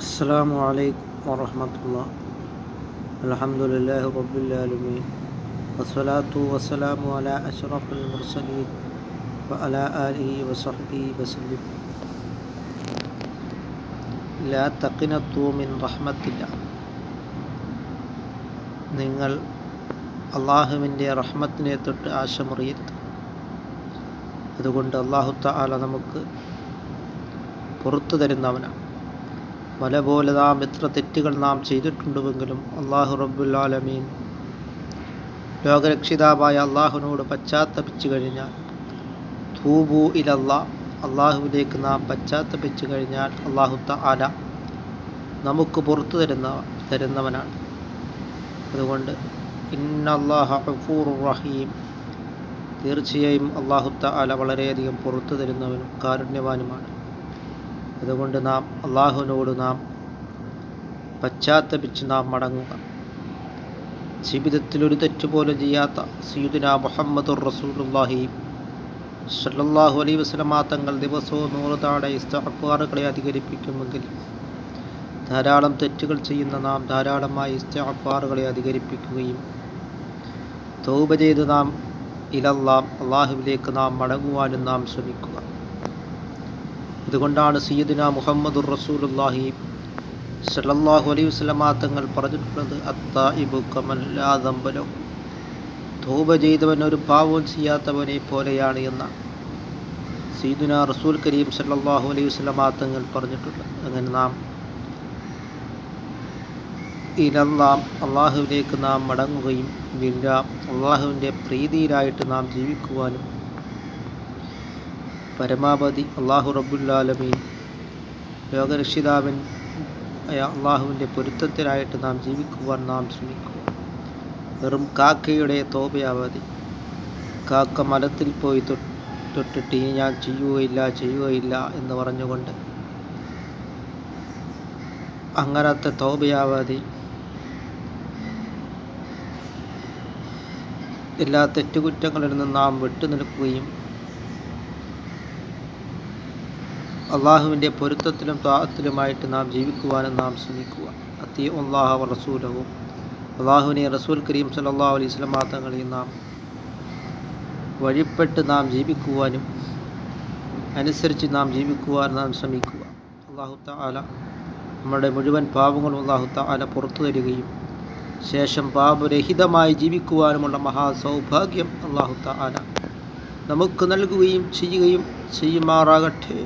السلام عليكم ورحمة الله الحمد لله رب العالمين والصلاة والسلام على أشرف المرسلين وعلى آله وصحبه وسلم لا تقنطوا من رحمة الله നിങ്ങൾ അള്ളാഹുവിൻ്റെ റഹ്മത്തിനെ തൊട്ട് ആശമുറിയരുത് അതുകൊണ്ട് അള്ളാഹു താല നമുക്ക് പുറത്തു തരുന്നവനാണ് മല പോലെ നാം എത്ര തെറ്റുകൾ നാം ചെയ്തിട്ടുണ്ടുവെങ്കിലും അള്ളാഹു റബ്ബുല്ലാലമീൻ ലോകരക്ഷിതാവായ അള്ളാഹുവിനോട് പശ്ചാത്തപിച്ചു കഴിഞ്ഞാൽ തൂബു ഇലല്ലാ അള്ളാഹുവിലേക്ക് നാം പശ്ചാത്തപിച്ചു കഴിഞ്ഞാൽ അള്ളാഹു താല നമുക്ക് പുറത്തു തരുന്ന തരുന്നവനാണ്. അതുകൊണ്ട് ഇന്നല്ലാഹൂർ റഹീം. തീർച്ചയായും അള്ളാഹു താല വളരെയധികം പുറത്തു തരുന്നവനും കാരുണ്യവാനുമാണ്. അതുകൊണ്ട് നാം അള്ളാഹുവിനോട് നാം പശ്ചാത്തപിച്ച് നാം മടങ്ങുക. ജീവിതത്തിൽ ഒരു തെറ്റുപോലും ചെയ്യാത്ത സീദുന മുഹമ്മദുർ റസൂലുള്ളാഹി സല്ലാഹു അലൈ വസ്ലമാ തങ്ങൾ ദിവസവും നൂറ് താടെ ഇസ്തഅഫാറുകളെ അധികരിപ്പിക്കുമെങ്കിൽ ധാരാളം തെറ്റുകൾ ചെയ്യുന്ന നാം ധാരാളമായി ഇസ്തഅഫാറുകളെ അധികരിപ്പിക്കുകയും തൗബ ചെയ്ത് നാം ഇലല്ലാം അള്ളാഹുവിലേക്ക് നാം മടങ്ങുവാനും നാം ശ്രമിക്കുക. അതുകൊണ്ടാണ് സയ്യിദിന മുഹമ്മദുർ റസൂലുള്ളാഹി സല്ലല്ലാഹു അലൈഹി വസല്ലമ തങ്ങൾ പറഞ്ഞിട്ടുള്ളത് അത്തായിബു കമല്ലാദംബലോ തൗബ ചെയ്തവൻ ഒരു പാവവും ചെയ്യാത്തവനെ പോലെയാണ് എന്ന സീദുന റസൂൽ കരീം സല്ലല്ലാഹു അലൈഹി വസല്ലമ തങ്ങൾ പറഞ്ഞിട്ടുള്ളത് അങ്ങനെ നാം ഇലല്ലാം അള്ളാഹുവിലേക്ക് നാം മടങ്ങുകയും എല്ലാം അള്ളാഹുവിന്റെ പ്രീതിയിലായിട്ട് നാം ജീവിക്കുവാനും പരമാവധി അള്ളാഹു റബ്ബുല്ലാലമീൻ ലോകരക്ഷിതാവൻ അള്ളാഹുവിന്റെ പൊരുത്തത്തിലായിട്ട് നാം ജീവിക്കുവാൻ നാം ശ്രമിക്കുക വെറും കാക്കയുടെ തോപയാവതി കാക്ക മലത്തിൽ പോയി തൊട്ടിട്ട് ഇനി ഞാൻ ചെയ്യുകയില്ല ചെയ്യുകയില്ല എന്ന് പറഞ്ഞുകൊണ്ട് അങ്ങനത്തെ തോപയാവതി എല്ലാ തെറ്റുകുറ്റങ്ങളിൽ നിന്നും നാം വിട്ടുനിൽക്കുകയും അള്ളാഹുവിന്റെ പൊരുത്തത്തിലും താഹത്തിലുമായിട്ട് നാം ജീവിക്കുവാനും നാം ശ്രമിക്കുക. അത്തി അള്ളാഹ റസൂലവും അള്ളാഹുവിനെ റസൂൽ കരീം സല്ലാ അലൈഹി സ്വലം തങ്ങളിൽ നാം വഴിപ്പെട്ട് നാം ജീവിക്കുവാനും അനുസരിച്ച് നാം ജീവിക്കുവാൻ നാം ശ്രമിക്കുക. അള്ളാഹു താല നമ്മുടെ മുഴുവൻ പാപങ്ങളും അള്ളാഹു താല പുറത്തു തരികയും ശേഷം പാപരഹിതമായി ജീവിക്കുവാനുമുള്ള മഹാസൗഭാഗ്യം അള്ളാഹു താല നമുക്ക് നൽകുകയും ചെയ്യുകയും ചെയ്യുമാറാകട്ടെ.